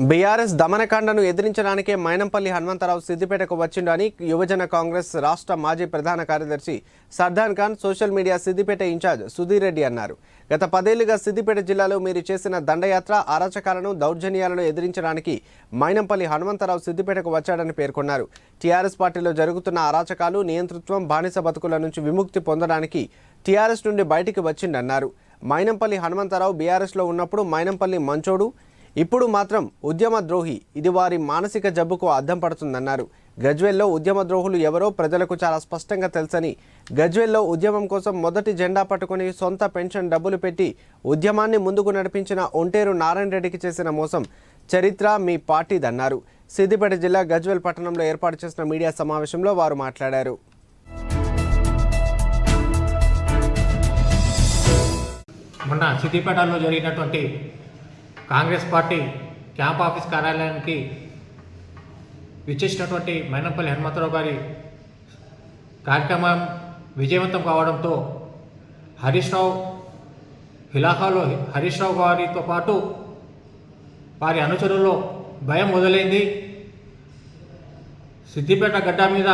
BRS దమనకాండను ఎదిరించడానికే మైనంపల్లి హనుమంతరావు సిద్దిపేటకు వచ్చిండని యువజన కాంగ్రెస్ రాష్ట్ర మాజీ ప్రధాన కార్యదర్శి Sardan Khan social media Siddipet incharge Sudheer Reddy అన్నారు. గత పదేళ్ళుగా సిద్దిపేట జిల్లాలో మీరు చేసిన దండయాత్ర అరాచకాలను దౌర్జన్యాలను ఎదిరించడానికి మైనంపల్లి హనుమంతరావు సిద్దిపేటకు వచ్చాడని పేర్కొన్నారు. టీఆర్ఎస్ పార్టీలో జరుగుతున్న అరాచకాలు నియంతృత్వం బానిస బతుకుల నుంచి విముక్తి పొందడానికి టీఆర్ఎస్ నుండి బయటికి వచ్చిండన్నారు. మైనంపల్లి హనుమంతరావు బీఆర్ఎస్లో ఉన్నప్పుడు మైనంపల్లి మంచోడు ఇప్పుడు మాత్రం ఉద్యమ ద్రోహి ఇది వారి మానసిక జబ్బుకు అద్దం పడుతుందన్నారు. గజ్వేల్లో ఉద్యమ ద్రోహులు ఎవరో ప్రజలకు చాలా స్పష్టంగా తెలుసని గజ్వేల్లో ఉద్యమం కోసం మొదటి జెండా పట్టుకుని సొంత పెన్షన్ డబ్బులు పెట్టి ఉద్యమాన్ని ముందుకు నడిపించిన ఒంటేరు నారాయణ రెడ్డికి చేసిన మోసం చరిత్ర మీ పార్టీదన్నారు. సిద్దిపేట జిల్లా గజ్వేల్ పట్టణంలో ఏర్పాటు చేసిన మీడియా సమావేశంలో వారు మాట్లాడారు. మొన్న సిద్దిపేటలో జరిగినటువంటి కాంగ్రెస్ పార్టీ క్యాంప్ ఆఫీస్ కార్యాలయానికి విచ్చేసినటువంటి మైనంపల్లి హనుమంతరావు గారి కార్యక్రమం విజయవంతం కావడంతో హరీష్ రావు హిలాహాలో హరీష్ రావు గారితో పాటు వారి అనుచరుల్లో భయం మొదలైంది. సిద్దిపేట గడ్డ మీద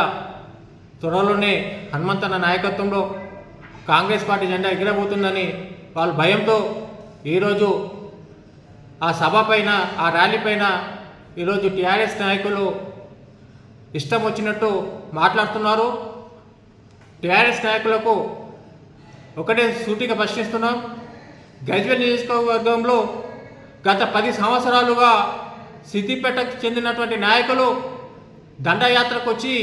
త్వరలోనే హనుమంతన్న నాయకత్వంలో కాంగ్రెస్ పార్టీ జెండా ఎగిరబోతుందని వాళ్ళు భయంతో ఈరోజు ఆ సభ పైన ఆ ర్యాలీ పైన ఈరోజు టీఆర్ఎస్ నాయకులు ఇష్టం వచ్చినట్టు మాట్లాడుతున్నారు. టీఆర్ఎస్ నాయకులకు ఒకటే సూటిగా ప్రశ్నిస్తున్నాం. గజ్వేల్ నియోజకవర్గంలో గత పది సంవత్సరాలుగా సిద్దిపేటకు చెందినటువంటి నాయకులు దండయాత్రకు వచ్చి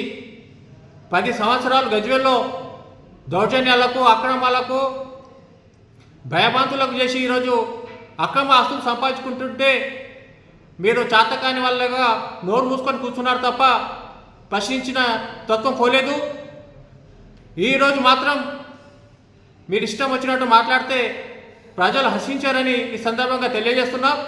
పది సంవత్సరాలు గజ్వేల్లో దౌర్జన్యాలకు అక్రమాలకు భయభాంతులకు చేసి ఈరోజు అక్రమ ఆస్తులు సంపాదించుకుంటుంటే మీరు చాతకాని వాళ్ళగా నోరు మూసుకొని కూర్చున్నారు తప్ప ప్రశ్నించిన తత్వం పోలేదు. ఈరోజు మాత్రం మీరు ఇష్టం వచ్చినట్టు మాట్లాడితే ప్రజలు హర్షించారని ఈ సందర్భంగా తెలియజేస్తున్నాం.